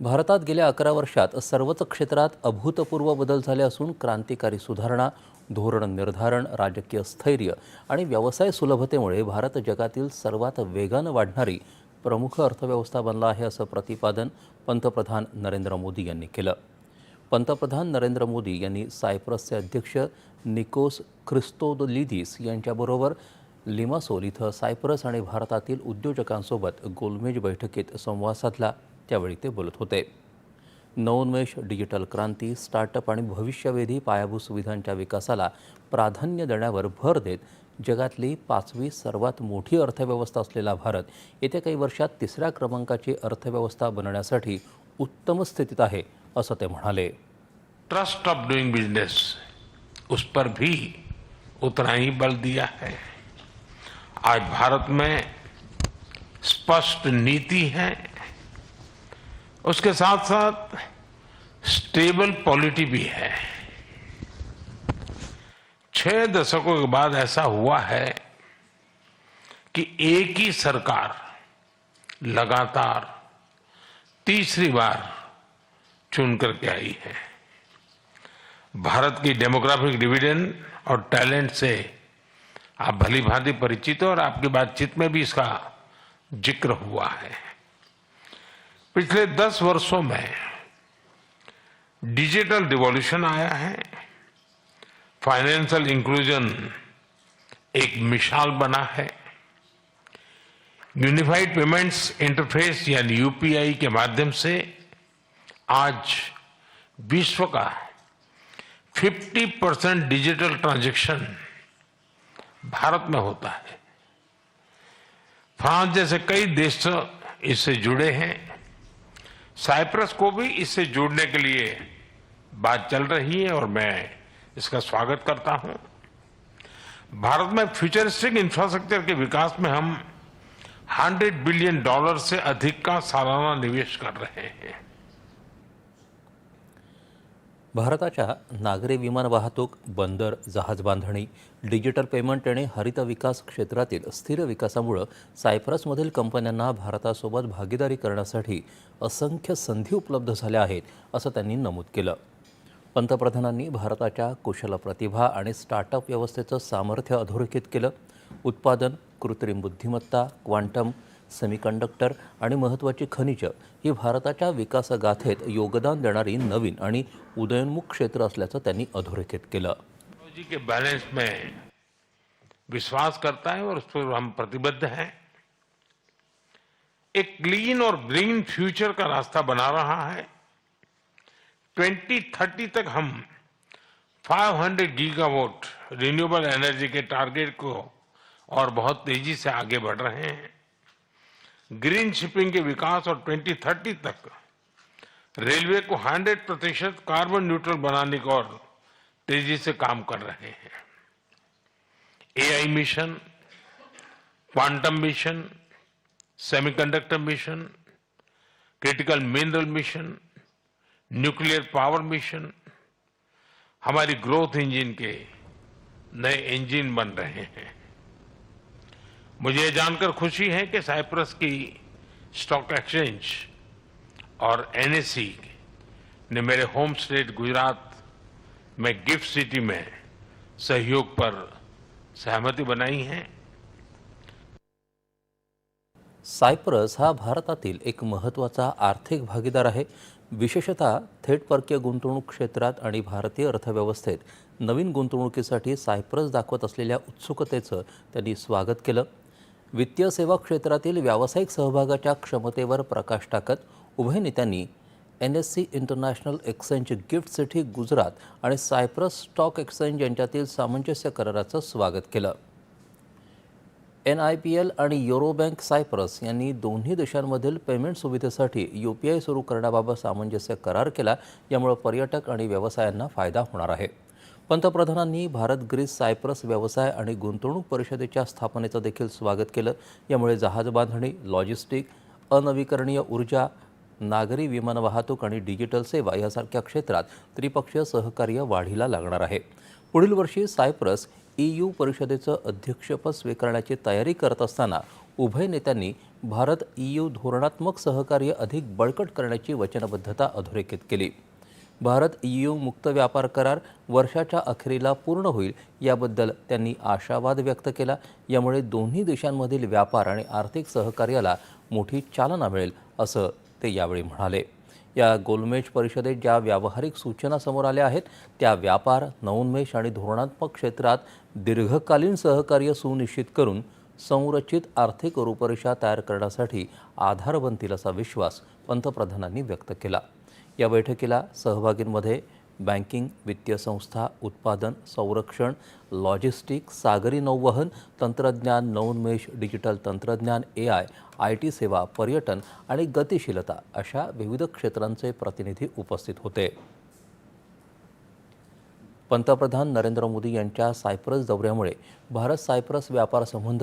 भारतात गेल्या अकरा वर्षात सर्वच क्षेत्रात अभूतपूर्व बदल झाले असून क्रांतिकारी सुधारणा धोरण निर्धारण राजकीय स्थैर्य आणि व्यवसाय सुलभतेमुळे भारत जगातील सर्वात वेगानं वाढणारी प्रमुख अर्थव्यवस्था बनला आहे असं प्रतिपादन पंतप्रधान नरेंद्र मोदी यांनी केलं. पंतप्रधान नरेंद्र मोदी यांनी सायप्रसचे अध्यक्ष निकोस ख्रिस्तोदलिदिस यांच्याबरोबर लिमासोल इथं सायप्रस आणि भारतातील उद्योजकांसोबत गोलमेज बैठकीत संवाद साधला. त्यावेळी ते बोलत होते. नवोन्मेष डिजिटल क्रांती स्टार्टअप आणि भविष्यवेधी पायाभूत सुविधांच्या विकासाला प्राधान्य देण्यावर भर देत जगातली पाचवी सर्वात मोठी अर्थव्यवस्था असलेला भारत येत्या काही वर्षात तिसऱ्या क्रमांकाची अर्थव्यवस्था बनण्यासाठी उत्तम स्थितीत आहे असं ते म्हणाले. ट्रस्ट ऑफ डूइंग बिजनेस उस पर भी उतना ही बल दिया है। आज भारत में स्पष्ट नीति है उसके साथ साथ स्टेबल पॉलिटी भी है। छह दशकों के बाद ऐसा हुआ है कि एक ही सरकार लगातार तीसरी बार चुन करके आई है। भारत की डेमोग्राफिक डिविडेंड और टैलेंट से आप भली भांति परिचित हो और आपकी बातचीत में भी इसका ज़िक्र हुआ है। पिछले दस वर्षों में डिजिटल रिवॉल्यूशन आया है। फाइनेंशियल इंक्लूजन एक मिसाल बना है। यूनिफाइड पेमेंट्स इंटरफेस यानी यूपीआई के माध्यम से आज विश्व का 50 परसेंट डिजिटल ट्रांजैक्शन भारत में होता है। फ्रांस जैसे कई देश इससे जुड़े हैं। साइप्रस को भी इससे जुड़ने के लिए बात चल रही है और मैं इसका स्वागत करता हूँ। भारत में फ्यूचरिस्टिक इंफ्रास्ट्रक्चर के विकास में हम 100 बिलियन डॉलर से अधिक का सालाना निवेश कर रहे हैं। भारताच्या नागरी विमान वाहतूक बंदर जहाज बांधणी डिजिटल पेमेंट आणि हरित विकास क्षेत्रातील स्थिर विकासामुळं सायप्रसमधील कंपन्यांना भारतासोबत भागीदारी करण्यासाठी असंख्य संधी उपलब्ध झाल्या आहेत असं त्यांनी नमूद केलं. पंतप्रधानांनी भारताच्या कुशल प्रतिभा आणि स्टार्टअप व्यवस्थेचं सामर्थ्य अधोरेखित केलं. उत्पादन कृत्रिम बुद्धिमत्ता क्वांटम सेमीकंडक्टर आणि महत्त्वाची खनिजं ही भारताच्या विकासगाथेत योगदान देणारी नवीन आणि उदयोन्मुख क्षेत्र असल्याचं त्यांनी अधोरेखित केलं. के बैलेंस में विश्वास करता है और उस पर हम प्रतिबद्ध हैं। एक क्लीन और ग्रीन फ्यूचर का रास्ता बना रहा है। 2030 तक हम 500 गीगावाट रिन्यूएबल एनर्जी के टारगेट को और बहुत तेजी से आगे बढ़ रहे हैं। ग्रीन शिपिंग के विकास और 2030 तक रेलवे को 100 प्रतिशत कार्बन न्यूट्रल बनाने को और तेज़ी से काम कर रहे हैं। AI mission quantum mission semiconductor mission critical mineral mission nuclear power mission हमारी ग्रोथ इंजन के नए इंजन बन रहे हैं। मुझे ये जानकर खुशी है कि साइप्रस की स्टॉक एक्सचेंज और एनएससी ने मेरे होम स्टेट गुजरात में गिफ्ट सिटी में सहयोग पर सहमति बनाई है। सायप्रस हा भारतातील एक महत्त्वाचा आर्थिक भागीदार आहे. विशेषतः थेट परकीय गुंतवणूक क्षेत्रात आणि भारतीय अर्थव्यवस्थेत नवीन गुंतवणुकीसाठी सायप्रस दाखवत असलेल्या उत्सुकतेचं त्यांनी स्वागत केलं. वित्तीय सेवा क्षेत्रातील व्यावसायिक सहभागाच्या क्षमतेवर प्रकाश टाकत उभय नेत्यांनी N S E international exchange GIFT City Gujarat आणि सायप्रस स्टॉक एक्सचेंज यांच्यातील सामंजस्य कराराचं स्वागत केलं. एन आय पी एल आणि युरो बँक सायप्रस यांनी दोन्ही देशांमधील पेमेंट सुविधेसाठी यू पी आय सुरू करण्याबाबत सामंजस्य करार केला यामुळे पर्यटक आणि व्यवसायांना फायदा होणार आहे. पंतप्रधानांनी भारत ग्रीस सायप्रस व्यवसाय आणि गुंतवणूक परिषदेच्या स्थापनेचं देखील स्वागत केलं. यामुळे जहाजबांधणी लॉजिस्टिक अनवीकरणीय ऊर्जा नागरी विमान वाहतूक आणि डिजिटल सेवा यासारख्या क्षेत्रात त्रिपक्षीय सहकार्य वाढीला लागणार आहे. पुढील वर्षी सायप्रस ई यू परिषदेचं अध्यक्षपद स्वीकारण्याची तयारी करत असताना उभय नेत्यांनी भारत ईयू धोरणात्मक सहकार्य अधिक बळकट करण्याची वचनबद्धता अधोरेखित केली. भारत ईयू मुक्त व्यापार करार वर्षाच्या अखेरीला पूर्ण होईल याबद्दल त्यांनी आशावाद व्यक्त केला. यामुळे दोन्ही देशांमधील व्यापार आणि आर्थिक सहकार्याला मोठी चालना मिळेल असं ते यावेळी म्हणाले. या गोलमेज परिषदेत ज्या व्यावहारिक सूचना समोर आल्या आहेत त्या व्यापार नवोन्मेष आणि धोरणात्मक क्षेत्रात दीर्घकालीन सहकार्य सुनिश्चित करून संरचित आर्थिक रूपरेषा तयार करण्यासाठी आधार बनतील असा विश्वास पंतप्रधानांनी व्यक्त केला. या बैठकीला सहभागींमध्ये बँकिंग वित्तीय संस्था उत्पादन संरक्षण लॉजिस्टिक सागरी नौवहन तंत्रज्ञान नवोन्मेष डिजिटल तंत्रज्ञान ए आय आय टी सेवा पर्यटन आणि गतिशीलता अशा विविध क्षेत्रांचे प्रतिनिधी उपस्थित होते. पंतप्रधान नरेंद्र मोदी यांच्या सायप्रस दौऱ्यामुळे भारत सायप्रस व्यापार संबंध